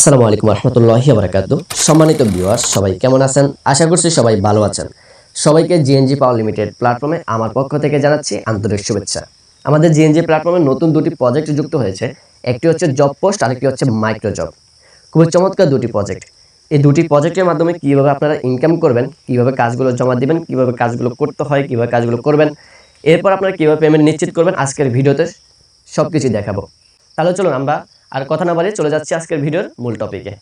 আসসালামু আলাইকুম রহমতুল্লাহি বারাকাতু সম্মানিত ভিউয়ার্স সবাই কেমন আছেন? আশা করছি সবাই ভালো আছেন। সবাইকে জিএনজি পাওয়ার লিমিটেড প্ল্যাটফর্মে আমার পক্ষ থেকে জানাচ্ছি আন্তরিক শুভেচ্ছা। আমাদের জিএনজি প্ল্যাটফর্মে নতুন দুটি প্রজেক্ট যুক্ত হয়েছে। একটি হচ্ছে জব পোস্ট আরেকটি হচ্ছে মাইক্রো জব খুবই চমৎকার দুটি প্রজেক্ট এই দুটি প্রজেক্টের মাধ্যমে কীভাবে আপনারা ইনকাম করবেন, কীভাবে কাজগুলো জমা দিবেন, কীভাবে কাজগুলো করতে হয়, কীভাবে কাজগুলো করবেন, এরপর আপনারা কীভাবে পেমেন্ট নিশ্চিত করবেন, আজকের ভিডিওতে সব কিছুই দেখাবো। তাহলে চলুন আমরা আর কথা না বাড়িয়ে চলে যাচ্ছি আজকের ভিডিওর মূল টপিকে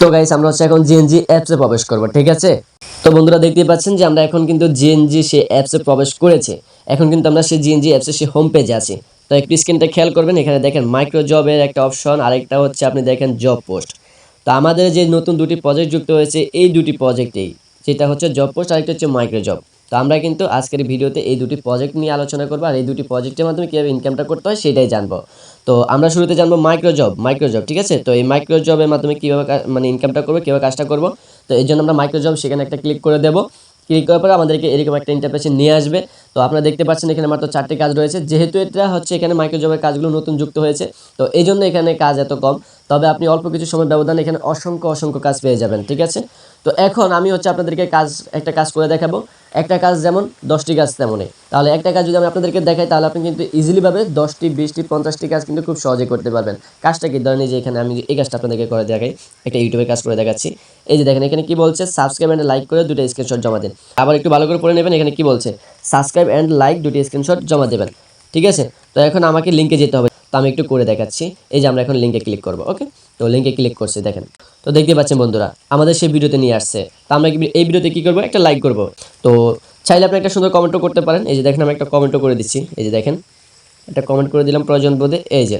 তো গাইস আমরা হচ্ছে এখন জিএনজি অ্যাপসে প্রবেশ করব, ঠিক আছে? তো বন্ধুরা, দেখতেই পাচ্ছেন যে আমরা এখন কিন্তু জিএনজি সে অ্যাপসে প্রবেশ করেছে। এখন কিন্তু আমরা সেই জিএনজি অ্যাপসে সে হোম পেজে আছি। তো একটু স্ক্রিনটা খেয়াল করবেন, এখানে দেখেন মাইক্রো জবের একটা অপশন আরেকটা হচ্ছে আপনি দেখেন জব পোস্ট তো আমাদের যে নতুন দুটি প্রজেক্ট যুক্ত হয়েছে, এই দুটি প্রজেক্টেই যেটা হচ্ছে জব পোস্ট আরেকটা হচ্ছে মাইক্রো জব তো আমরা কিন্তু আজকের ভিডিওতে এই দুটি প্রজেক্ট নিয়ে আলোচনা করব আর এই দুটি প্রজেক্টের মাধ্যমে কীভাবে ইনকামটা করতে হয় সেটাই জানব। তো আমরা শুরুতে জানব মাইক্রো জব মাইক্রো জব ঠিক আছে? তো এই মাইক্রো জবের মাধ্যমে কীভাবে মানে ইনকামটা করব, কীভাবে কাজটা করব? তো এই জন্য আমরা মাইক্রো জব সেখানে একটা ক্লিক করে দেবো। ক্লিক করার পরে আমাদেরকে এরকম একটা ইন্টারফেসে নিয়ে আসবে। তো আপনারা দেখতে পাচ্ছেন এখানে মাত্র চারটি কাজ রয়েছে। যেহেতু এটা হচ্ছে এখানে মাইক্রো জবের কাজগুলো নতুন যুক্ত হয়েছে, তো এই জন্য এখানে কাজ এত কম। তবে আপনি অল্প কিছু সময় ব্যবধানে এখানে অসংখ্য অসংখ্য কাজ পেয়ে যাবেন, ঠিক আছে? তো এখন আমি হচ্ছে আপনাদেরকে কাজ, একটা কাজ করে দেখাবো। একটা কাজ যেমন দশটি কাজ তেমনই। তাহলে একটা কাজ যদি আমি আপনাদেরকে দেখাই, তাহলে আপনি কিন্তু ইজিলিভাবে দশটি, বিশটি, পঞ্চাশটি কাজ কিন্তু খুব সহজে করতে পারবেন। কাজটা কি? ধরেন যে এখানে আমি এই কাজটা আপনাদেরকে করে দেখাই। একটা ইউটিউবের কাজ করে দেখাচ্ছি। এই যে দেখেন, এখানে কি বলছে? সাবস্ক্রাইব অ্যান্ড লাইক করে দুটো স্ক্রিনশট জমা দিন। আবার একটু ভালো করে পড়ে নেবেন, এখানে কি বলছে? সাবস্ক্রাইব অ্যান্ড লাইক দুটি স্ক্রিনশট জমা দেবেন। ঠিক আছে? তো এখন আমাকে লিঙ্কে যেতে হবে। তো আমি একটু করে দেখাচ্ছি। এই যে আমরা এখন লিঙ্কে ক্লিক করব ওকে তো লিঙ্কে ক্লিক করছি, দেখেন। তো দেখতে পাচ্ছেন বন্ধুরা, আমাদের সেই ভিডিওতে নিয়ে আসছে। তো আমরা এই ভিডিওতে কি করব? একটা লাইক করব। তো চাইলে আপনি একটা সুন্দর কমেন্টও করতে পারেন। এই যে দেখেন, আমি একটা কমেন্টও করে দিচ্ছি। এই যে দেখেন, একটা কমেন্ট করে দিলাম প্রয়োজন বোধে। এই যে,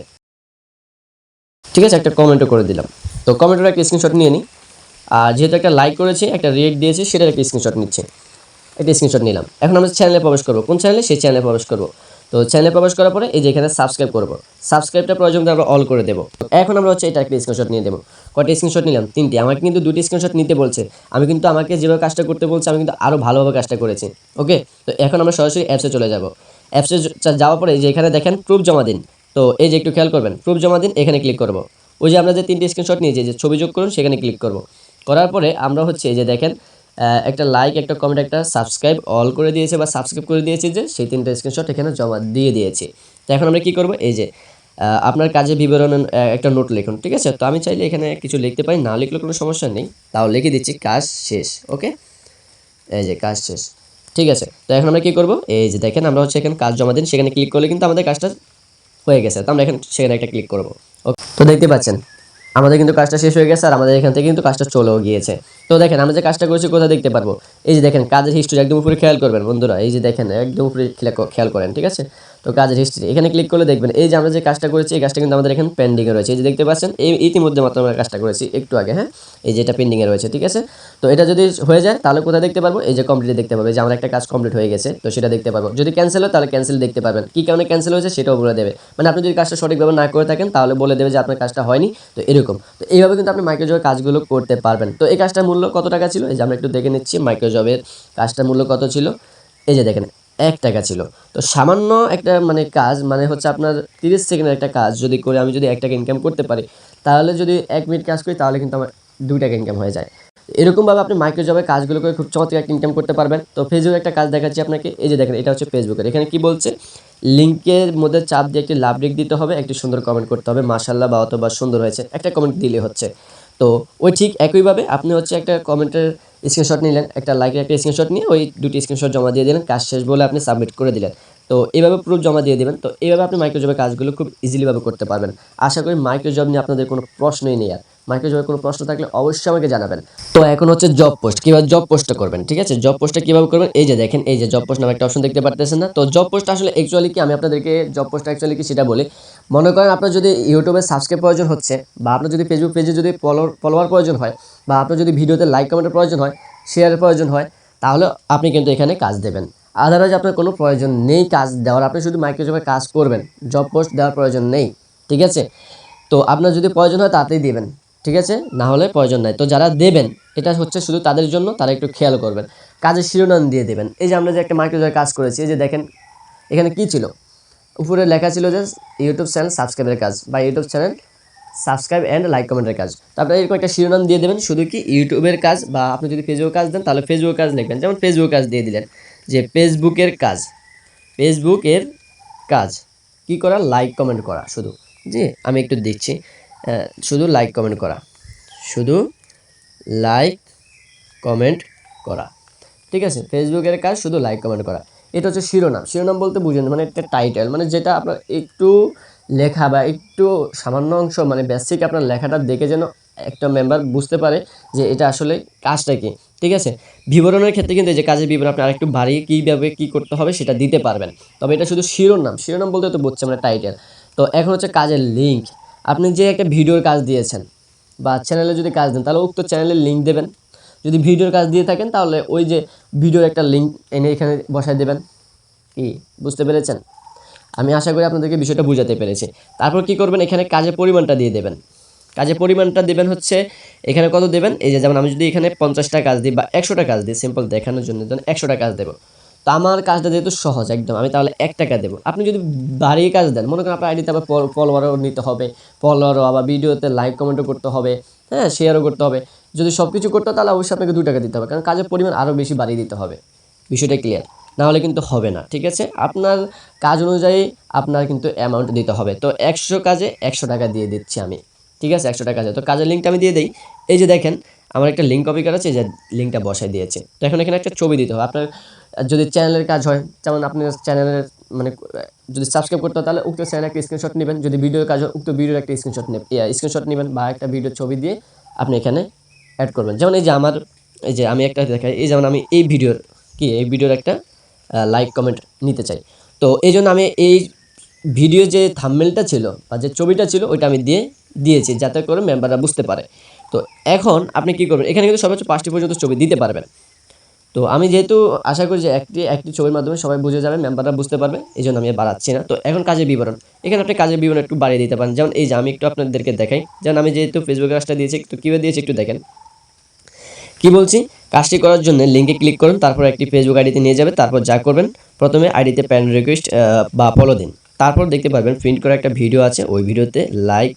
ঠিক আছে, একটা কমেন্টও করে দিলাম। তো কমেন্টের একটা স্ক্রিনশট নিয়ে নিই। আর যেহেতু একটা লাইক করেছি, একটা রিয়েক্ট দিয়েছি, সেটার একটা স্ক্রিনশট নিচ্ছে। একটা স্ক্রিনশট নিলাম। এখন আমরা চ্যানেলে প্রবেশ করব। কোন চ্যানেলে সেই চ্যানেলে প্রবেশ করব। তো চ্যানেলে প্রবেশ করার পরে এই যে এখানে সাবস্ক্রাইব করব। সাবস্ক্রাইবটা প্রয়োজন আমরা অল করে দেবো। এখন আমরা হচ্ছে এটা একটা স্ক্রিনশট নিয়ে দেবো কয়টা স্ক্রিনশট নিলাম? তিনটি। আমাকে কিন্তু দুটি স্ক্রিনশট নিতে বলছে। আমি কিন্তু আমাকে যেভাবে কাজটা করতে বলছে, আমি কিন্তু আরও ভালোভাবে কাজটা করেছি। ওকে তো এখন আমরা সরাসরি অ্যাপসে চলে যাব। অ্যাপসে যাওয়ার পরে যে এখানে দেখেন প্রুফ জমা দিন। তো এই যে একটু খেয়াল করবেন প্রুফ জমা দিন, এখানে ক্লিক করব। ওই যে আমরা যে তিনটি স্ক্রিনশট নিয়েছি, যে ছবি যোগ করুন, সেখানে ক্লিক করব। করার পরে আমরা হচ্ছে এই যে দেখেন একটা লাইক একটা কমেন্ট একটা সাবস্ক্রাইব অল করে দিয়েছে বা সাবস্ক্রাইব করে দিয়েছে যে সেই তিনটা স্ক্রিনশট এখানে জমা দিয়ে দিয়েছি। তো এখন আমরা কি করব? এই যে আপনার কাজের বিবরণ একটা নোট লিখুন, ঠিক আছে? তো আমি চাইলে এখানে কিছু লিখতে পারি, না লিখলে কোনো সমস্যা নেই, তাও লিখে দিচ্ছি, কাজ শেষ ওকে এই যে, কাজ শেষ, ঠিক আছে? তো এখন আমরা কি করব? এই যে দেখেন, আমরা হচ্ছে এখানে কাজ জমা দিন, সেখানে ক্লিক করলে কিন্তু আমাদের কাজটা হয়ে গেছে, তো আমরা এখন সেখানে একটা ক্লিক করব তো দেখতে পাচ্ছেন আমাদের কিন্তু কাজটা শেষ হয়ে গেছে আর আমাদের এখান থেকে কিন্তু কাজটা চলেও গিয়েছে। তো দেখেন, আমরা যে কাজটা করছি কোথায় দেখতে পারব? এই যে দেখেন, কাজের হিস্ট্রি একদম উপরে খেয়াল করবেন বন্ধুরা। এই যে দেখেন, একদম উপরে খেয়াল করেন, ঠিক আছে? তো কাজের হিস্ট্রি এখানে ক্লিক করলে দেখবেন, এই যে আমরা যে কাজটা করেছি, এই কাজটা কিন্তু আমাদের এখানে পেন্ডিংয়ে রয়েছে। এই যে দেখতে পাচ্ছেন, এই ইতিমধ্যে মাত্র আমরা কাজটা করেছি, একটু আগে হ্যাঁ? এই যে এটা পেন্ডিংয়ে রয়েছে, ঠিক আছে? তো এটা যদি হয়ে যায়, তাহলে কোথায় দেখতে পারব? এই যে কমপ্লিট দেখতে পাবো, যে আমার একটা কাজ কমপ্লিট হয়ে গেছে, তো সেটা দেখতে পারব। যদি ক্যান্সেল হয়, তাহলে ক্যান্সেল দেখতে পারবেন। কী কারণে ক্যান্সেল হয়েছে, সেটাও বলে দেবে। মানে আপনি যদি কাজটা সঠিকভাবে না করে থাকেন, তাহলে বলে দেবে যে, আপনার কাজটা হয়নি। তো এরকম। তো এইভাবে কিন্তু আপনি মাইক্রোজবের কাজগুলো করতে পারবেন। তো এই কাজটার মূল্য কত টাকা ছিল? এই যে আমরা একটু দেখে নিচ্ছি মাইক্রোজবের কাজটার মূল্য কত ছিল? এই যে দেখেন এক টাকা ছিল। তো সামান্য একটা মানে কাজ মানে হচ্ছে আপনার তিরিশ সেকেন্ডের একটা কাজ যদি করে আমি যদি এক টাকা ইনকাম করতে পারি তাহলে যদি এক মিনিট কাজ করি তাহলে কিন্তু আমার দুই টাকা ইনকাম হয়ে যায়। এরকমভাবে আপনি মাইক্রো জবে কাজগুলো করে খুব চমৎকার একটা ইনকাম করতে পারবেন। তো ফেসবুক একটা কাজ দেখাচ্ছি আপনাকে। এই যে দেখেন এটা হচ্ছে ফেসবুকের এখানে কি বলছে? লিঙ্কের মধ্যে চাপ দিয়ে একটি লাভ রেক দিতে হবে একটি সুন্দর কমেন্ট করতে হবে। মাশাল্লাহ বা অথবা সুন্দর হয়েছে। একটা কমেন্ট দিলে হচ্ছে। তো ওই ঠিক একইভাবে আপনি হচ্ছে একটা কমেন্টের স্ক্রিনশট নিলেন, একটা লাইকের একটা স্ক্রিনশট নিয়ে ওই দুটি স্ক্রিনশট জমা দিয়ে দিলেন, কাজ শেষ বলে আপনি সাবমিট করে দিলেন। তো এইভাবে প্রুফ জমা দিয়ে দেবেন, তো এইভাবে আপনি মাইক্রোজবের কাজগুলো খুব ইজিলিভাবে করতে পারবেন। আশা করি মাইক্রোজব নিয়ে আপনাদের কোনো প্রশ্নই নেই আর। মাইক্রোজবের কোনো প্রশ্ন থাকলে অবশ্যই আমাকে জানাবেন। তো এখন হচ্ছে জব পোস্ট কীভাবে জব পোস্টটা করবেন, ঠিক আছে? জব পোস্টটা কীভাবে করবেন? এই যে দেখেন, এই যে জব পোস্ট নামে একটা অপশন দেখতে পারতেছেন না? তো জব পোস্ট আসলে অ্যাকচুয়ালি কি? আমি আপনাদেরকে জব পোস্ট অ্যাকচুয়ালি কি সেটা বলি। মনে করেন আপনার যদি ইউটিউবে সাবস্ক্রাইব প্রয়োজন হচ্ছে, বা আপনার যদি ফেসবুক পেজে যদি ফলোয়ার প্রয়োজন হয়, বা আপনার যদি ভিডিওতে লাইক কমেন্টের প্রয়োজন হয় শেয়ারের প্রয়োজন হয়, তাহলে আপনি কিন্তু এখানে কাজ দেবেন। আদারওয়াইজ আপনার কোনো প্রয়োজন নেই কাজ দেওয়ার, আপনি শুধু মাইক্রোজবে কাজ করবেন। জব পোস্ট দেওয়ার প্রয়োজন নেই, ঠিক আছে? তো আপনার যদি প্রয়োজন হয় তাতেই দেবেন। ঠিক আছে? না হলে প্রয়োজন নাই। তো যারা দেবেন এটা হচ্ছে শুধু তাদের জন্য তারা একটু খেয়াল করবেন। কাজের শিরোনাম দিয়ে দেবেন। এই যে আমরা যে একটা মাইক্রোজবে কাজ করেছি এই যে দেখেন এখানে কি ছিল? উপরে লেখা ছিল যে ইউটিউব চ্যানেল সাবস্ক্রাইবের কাজ বা YouTube channel subscribe and like কমেন্টের কাজ। তো আপনারা এরকম একটা শিরোনাম দিয়ে দেবেন শুধু কি ইউটিউবের কাজ বা আপনি যদি ফেসবুক কাজ দেন তাহলে ফেসবুক কাজ লিখবেন। যেমন ফেসবুক কাজ দিয়ে দিলেন যে ফেসবুকের কাজ। ফেসবুকের কাজ। কি করা? লাইক কমেন্ট করা শুধু। জি আমি একটু আহ, শুধু লাইক কমেন্ট করা। শুধু লাইক কমেন্ট করা। ঠিক আছে? ফেসবুকের কাজ শুধু লাইক কমেন্ট করা। এটা হচ্ছে শিরোনাম। শিরোনাম বলতে বুঝেন মানে একটা টাইটেল মানে যেটা আপনার একটু লেখা বা একটু সামান্য অংশ মানে বেসিক আপনার লেখাটা দেখে যেন একটা মেম্বার বুঝতে পারে যে এটা আসলে কাজটা কি। ঠিক আছে? বিবরণের ক্ষেত্রে কিন্তু যে কাজের বিবরণ আপনি আরেকটু বাড়িয়ে কীভাবে কী করতে হবে সেটা দিতে পারবেন। তবে এটা শুধু শিরোনাম। শিরোনাম বলতে তো বুঝছে মানে টাইটেল তো এখন হচ্ছে কাজের লিঙ্ক আপনি যে একটা ভিডিওর কাজ দিয়েছেন বা চ্যানেলে যদি কাজ দেন, তাহলে উক্ত চ্যানেলের লিঙ্ক দেবেন। যদি ভিডিওর কাজ দিয়ে থাকেন, তাহলে ওই যে ভিডিওর একটা লিঙ্ক এনে এখানে বসায় দেবেন। কি? বুঝতে পেরেছেন? আমি আশা করি আপনাদেরকে বিষয়টা বোঝাতে পেরেছি। তারপর কি করবেন? এখানে কাজের পরিমাণটা দিয়ে দেবেন। কাজের পরিমাণটা দেবেন হচ্ছে, এখানে কত দেবেন? এই যে যেমন আমি যদি এখানে পঞ্চাশটা কাজ দিই বা একশোটা কাজ দিই সিম্পল দেখানোর জন্য একশোটা কাজ দেবো। তো আমার কাজটা যেহেতু সহজ একদম, আমি তাহলে এক টাকা দেবো। আপনি যদি বাড়িয়ে কাজ দেন, মনে করেন আপনার আইডিতে আবার ফলোয়ারও নিতে হবে, ফলোয়ারও, আবার ভিডিওতে লাইক কমেন্টও করতে হবে হ্যাঁ শেয়ারও করতে হবে। যদি সব কিছু করতে হয় তাহলে অবশ্যই আপনাকে দু টাকা দিতে হবে, কারণ কাজের পরিমাণ আরও বেশি বাড়িয়ে দিতে হবে। বিষয়টা ক্লিয়ার না হলে কিন্তু হবে না, ঠিক আছে? আপনার কাজ অনুযায়ী আপনার কিন্তু অ্যামাউন্ট দিতে হবে। তো একশো কাজে একশো টাকা দিয়ে দিচ্ছি আমি, ঠিক আছে? একশো টাকা আছে তো কাজের লিঙ্কটা আমি দিয়ে দিই। এই যে দেখেন, আমার একটা লিঙ্ক কপি করা আছে যে লিঙ্কটা বসাই দিয়েছে। তো এখন এখানে একটা ছবি দিতে হবে। আপনার যদি চ্যানেলের কাজ হয়, যেমন আপনি চ্যানেলের মানে যদি সাবস্ক্রাইব করতে হয়, তাহলে উক্ত চ্যানেল একটা স্ক্রিনশট নেবেন। যদি ভিডিওর কাজ হয়, উক্ত ভিডিওর একটা স্ক্রিনশট নেবেন। স্ক্রিনশট নেবেন বা একটা ভিডিওর ছবি দিয়ে আপনি এখানে অ্যাড করবেন। যেমন এই যে আমার, এই যে আমি একটা দেখাই, এই যেমন আমি এই ভিডিওর কি, এই ভিডিওর একটা লাইক কমেন্ট নিতে চাই। তো এই জন্য আমি এই ভিডিও যে থাম্বনেলটা ছিল বা যে ছবিটা ছিল, ওইটা আমি দিয়ে দিয়েছি, যাতে করে মেম্বাররা বুঝতে পারে। তো এখন আপনি কি করবেন? এখানে কিন্তু সর্বোচ্চ পাঁচটি পর্যন্ত ছবি দিতে পারবেন। তো আমি যেহেতু আশা করি যে একটি একটি ছবির মাধ্যমে সবাই বুঝে যাবে মেম্বাররা বুঝতে পারবে, এই জন্য আমি বাড়াচ্ছি না। তো এখন কাজের বিবরণ। এখানে আপনি কাজের বিবরণ একটু বাড়িয়ে দিতে পারেন। যেমন এই যে আমি একটু আপনাদেরকে দেখাই। যেমন আমি যেহেতু ফেসবুকে কাজটা দিয়েছি, একটু কীভাবে দিয়েছি একটু দেখেন। কি বলছি? কাজটি করার জন্য লিঙ্কে ক্লিক করুন, তারপর একটি ফেসবুক আইডিতে নিয়ে যাবে, তারপর যা করবেন, প্রথমে আইডিতে প্যান রিকোয়েস্ট বা ফলো দিন। তারপর দেখতে পারবেন প্রিন্ট করা একটা ভিডিও আছে, ওই ভিডিওতে লাইক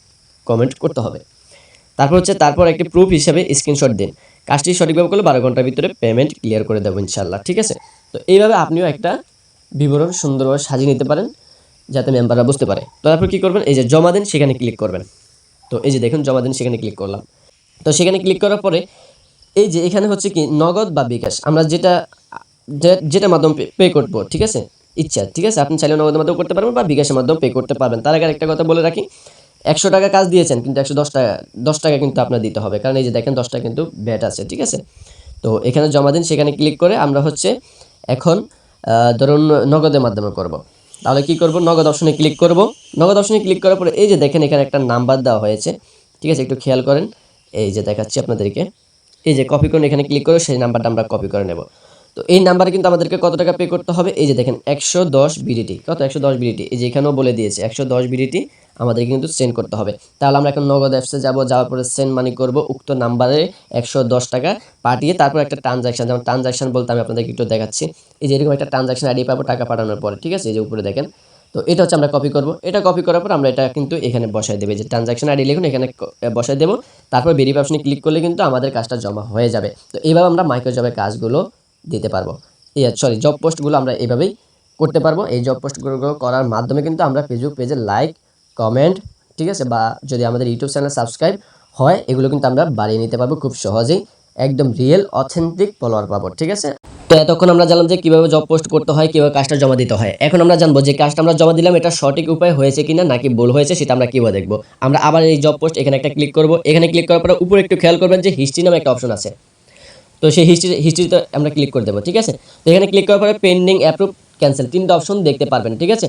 কমেন্ট করতে হবে। তারপর হচ্ছে, তারপর একটি প্রুফ হিসাবে স্ক্রিনশট দিন। কাজটি সঠিকভাবে করলে বারো ঘণ্টার ভিতরে পেমেন্ট ক্লিয়ার করে দেবো ইনশাল্লাহ ঠিক আছে? তো এইভাবে আপনিও একটা বিবরণ সুন্দরভাবে সাজিয়ে নিতে পারেন, যাতে মেম্বাররা বুঝতে পারে। তো তারপর কী করবেন? এই যে জমা দিন, সেখানে ক্লিক করবেন। তো এই যে দেখুন, জমা দিন, সেখানে ক্লিক করলাম। তো সেখানে ক্লিক করার পরে এই যে এখানে হচ্ছে কি, নগদ বা বিকাশ। আমরা যেটা যেটা মাধ্যমে পে করব, ঠিক আছে? ইচ্ছা, ঠিক আছে? আপনি চাইলে নগদের মাধ্যমে করতে পারবেন বা বিকাশের মাধ্যমে পে করতে পারবেন। তার আগে একটা কথা বলে রাখি একশো টাকা কাজ দিয়েছেন, কিন্তু একশো দশ টাকা দশ টাকা কিন্তু আপনার দিতে হবে। কারণ এই যে দেখেন দশটা কিন্তু ব্যাট আছে, ঠিক আছে? তো এখানে জমা দিন, সেখানে ক্লিক করে আমরা হচ্ছে এখন ধরুন নগদের মাধ্যমে করব। তাহলে কি করব? নগদ অপশনে ক্লিক করব। নগদ অপশনে ক্লিক করার পরে এই যে দেখেন, এখানে একটা নাম্বার দেওয়া হয়েছে, ঠিক আছে? একটু খেয়াল করেন। এই যে দেখাচ্ছি আপনাদেরকে। এই যে কপি করুন, এখানে ক্লিক করে সেই নাম্বারটা আমরা কপি করে নেব। তো এই নাম্বারে কিন্তু আমাদেরকে কত টাকা পে করতে হবে? এই যে দেখেন, একশো দশ বিডিটি কত? একশো দশ বিডিটি এই যে এখানেও বলে দিয়েছে, একশো দশ বিডিটি আমাদেরকে কিন্তু সেন্ড করতে হবে। তাহলে আমরা এখন নগদ অ্যাপসে যাব, যাওয়ার পরে সেন্ড মানি করব, উক্ত নাম্বারে একশো দশ টাকা পাঠিয়ে তারপর একটা ট্রানজাকশন যেমন ট্রানজাকশন বলতে আমি আপনাদেরকে একটু দেখাচ্ছি। এই যে এরকম একটা ট্রানজাকশন আইডি পাবো, টাকা পাঠানোর পরে, ঠিক আছে? এই যে উপরে দেখেন। তো এটা হচ্ছে আমরা কপি করব। এটা কপি করার পর আমরা এটা কিন্তু এখানে বসাই দেবে। যে ট্রানজাকশন আইডি লিখুন, এখানে বসাই দেবো। তারপর ভেরিফাই অপশনে ক্লিক করলে কিন্তু আমাদের কাজটা জমা হয়ে যাবে। তো এইভাবে আমরা মাইক্রো জবের কাজগুলো দিতে পারব। সরি জব পোস্টগুলো আমরা এইভাবেই করতে পারব। এই জব পোস্টগুলো করার মাধ্যমে কিন্তু আমরা ফেসবুক পেজে লাইক কমেন্ট ঠিক আছে? বা যদি আমাদের ইউটিউব চ্যানেল সাবস্ক্রাইব হয়, এগুলো কিন্তু আমরা বাড়িয়ে নিতে পারব খুব সহজেই। একদম রিয়েল অথেন্টিক ফলোয়ার পাবো, ঠিক আছে? তো এতক্ষণ আমরা জানলাম যে কীভাবে জব পোস্ট করতে হয়, কীভাবে কাজটা জমা দিতে হয়। এখন আমরা জানব যে কাজটা আমরা জমা দিলাম, এটা সঠিক উপায় হয়েছে কিনা, নাকি ভুল হয়েছে, সেটা আমরা কীভাবে দেখব? আমরা আবার এই জব পোস্ট এখানে একটা ক্লিক করব। এখানে ক্লিক করার পরে উপরে একটু খেয়াল করবেন যে হিস্ট্রি নামে একটা অপশন আছে। তো সেই হিস্ট্রি হিস্ট্রিতে আমরা ক্লিক করে দেবো, ঠিক আছে? তো এখানে ক্লিক করার পরে পেন্ডিং অ্যাপ্রুভ ক্যান্সেল তিনটা অপশন দেখতে পারবেন, ঠিক আছে?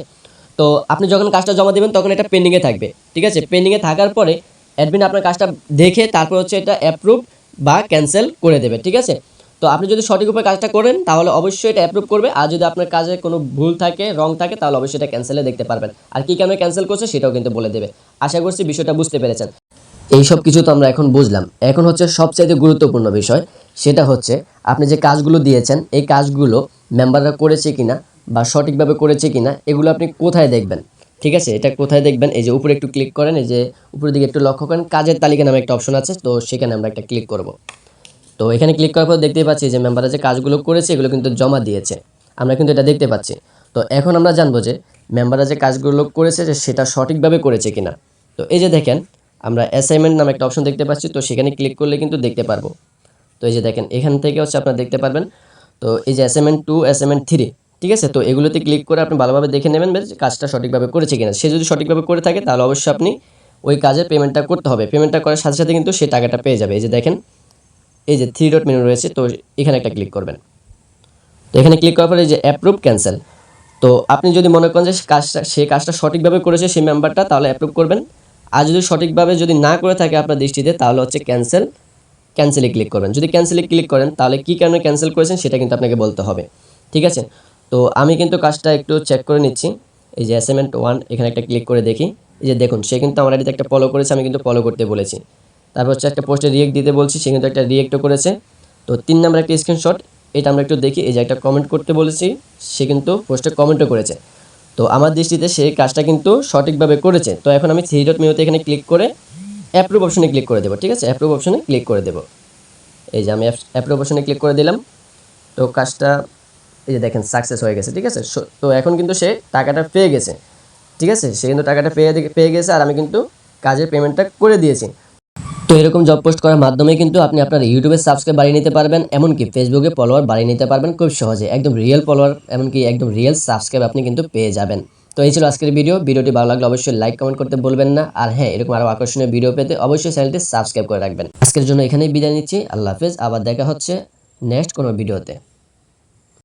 তো আপনি যখন কাজটা জমা দেবেন তখন এটা পেন্ডিংয়ে থাকবে, ঠিক আছে? পেন্ডিংয়ে থাকার পরে অ্যাডমিন আপনার কাজটা দেখে তারপর হচ্ছে এটা অ্যাপ্রুভ বা ক্যান্সেল করে দেবে, ঠিক আছে? তো আপনি যদি সঠিক উপায়ে কাজটা করেন তাহলে অবশ্যই এটা অ্যাপ্রুভ করবে, আর যদি আপনার কাজে কোনো ভুল থাকে রং থাকে, তাহলে অবশ্যই এটা ক্যান্সেলে দেখতে পারবেন। আর কী কারণে ক্যান্সেল করছে সেটাও কিন্তু বলে দেবে। আশা করছি বিষয়টা বুঝতে পেরেছেন। এই সব কিছু তো আমরা এখন বুঝলাম। এখন হচ্ছে সবচাইতে গুরুত্বপূর্ণ বিষয়, সেটা হচ্ছে আপনি যে কাজগুলো দিয়েছেন, এই কাজগুলো মেম্বাররা করেছে কিনা বা সঠিকভাবে করেছে কিনা, এগুলো আপনি কোথায় দেখবেন? ঠিক আছে? এটা কোথায় দেখবেন? এই যে উপরে একটু ক্লিক করেন, এই যে উপরের দিকে একটু লক্ষ্য করেন, কাজের তালিকা নামে একটা অপশন আছে, তো সেখানে আমরা একটা ক্লিক করব। তো এখানে ক্লিক করার পর দেখতেই পাচ্ছি যে মেম্বাররা যে কাজগুলো করেছে, এগুলো কিন্তু জমা দিয়েছে। আমরা কিন্তু এটা দেখতে পাচ্ছি। তো এখন আমরা জানব যে মেম্বাররা যে কাজগুলো করেছে, যে সেটা সঠিকভাবে করেছে কিনা। তো এই যে দেখেন আমরা অ্যাসাইনমেন্ট নামে একটা অপশন দেখতে পাচ্ছি, তো সেখানে ক্লিক করলে কিন্তু দেখতে পারব। তো এই যে দেখেন, এখান থেকে হচ্ছে আপনারা দেখতে পারবেন, তো এই যে অ্যাসাইনমেন্ট টু অ্যাসাইনমেন্ট থ্রি ঠিক আছে? তো এগুলোতে ক্লিক করে আপনি ভালোভাবে দেখে নেবেন কাজটা সঠিকভাবে করেছে কিনা। সে যদি সঠিকভাবে করে থাকে, তাহলে অবশ্যই আপনি ওই কাজের পেমেন্টটা করতে হবে। পেমেন্টটা করার সাথে সাথে কিন্তু সে টাকাটা পেয়ে যাবে। এই যে দেখেন, এই যে থ্রি ডট মেনু রয়েছে, তো এখানে একটা ক্লিক করবেন। তো এখানে ক্লিক করার পরে যে অ্যাপ্রুভ ক্যান্সেল তো আপনি যদি মনে করেন যে কাজটা, সে কাজটা সঠিকভাবে করেছে সেই মেম্বারটা তাহলে অ্যাপ্রুভ করবেন। আর যদি সঠিকভাবে যদি না করে থাকে আপনার দৃষ্টিতে, তাহলে হচ্ছে ক্যান্সেল ক্যান্সেলে ক্লিক করবেন। যদি ক্যান্সেলে ক্লিক করেন, তাহলে কী কারণে ক্যান্সেল করেছেন সেটা কিন্তু আপনাকে বলতে হবে। ঠিক আছে? তো আমি কিন্তু কাজটা একটু চেক করে নিচ্ছি। এই যে অ্যাসাইনমেন্ট ওয়ান এখানে একটা ক্লিক করে দেখি। এই যে দেখুন, সে কিন্তু আমার একটা ফলো করেছে, আমি কিন্তু ফলো করতে বলেছি। তারপর হচ্ছে একটা পোস্টে রিয়েক্ট দিতে বলছি, সে কিন্তু একটা রিয়েক্টও করেছে। তো তিন নাম্বার একটা স্ক্রিনশট এটা আমরা একটু দেখি। এই যে একটা কমেন্ট করতে বলেছি, সে কিন্তু পোস্টে কমেন্টও করেছে। তো আমার দৃষ্টিতে সেই কাজটা কিন্তু সঠিকভাবে করেছে। তো এখন আমি থ্রি ডট মেনুতে এখানে ক্লিক করে অ্যাপ্রুভ অপশনে ক্লিক করে দেবো, ঠিক আছে? অ্যাপ্রুভ অপশনে ক্লিক করে দেবো। এই যে আমি অ্যাপ্রুভ অপশনে ক্লিক করে দিলাম। তো কাজটা, এই যে দেখেন সাকসেস হয়ে গেছে, ঠিক আছে? তো এখন কিন্তু সে টাকাটা পেয়ে গেছে, ঠিক আছে? সে কিন্তু টাকাটা পেয়ে পেয়ে গেছে, আর আমি কিন্তু কাজের পেমেন্টটা করে দিয়েছি। তো এরকম জব পোস্ট করার মাধ্যমে কিন্তু আপনি আপনার ইউটিউবে সাবস্ক্রাইব বাড়িয়ে নিতে পারবেন, এমনকি ফেসবুকে ফলোয়ার বাড়িয়ে নিতে পারবেন খুব সহজে। একদম রিয়েল ফলোয়ার এমনকি একদম রিয়েল সাবস্ক্রাইব আপনি কিন্তু পেয়ে যাবেন। তো এই ছিল আজকের ভিডিও ভিডিওটি ভালো লাগলে অবশ্যই লাইক কমেন্ট করতে বলবেন না। আর হ্যাঁ এরকম আরও আকর্ষণীয় ভিডিও পেতে অবশ্যই চ্যানেলটি সাবস্ক্রাইব করে রাখবেন। আজকের জন্য এখানেই বিদায় নিচ্ছি। আল্লাহ হাফেজ। আবার দেখা হচ্ছে নেক্সট কোনো ভিডিওতে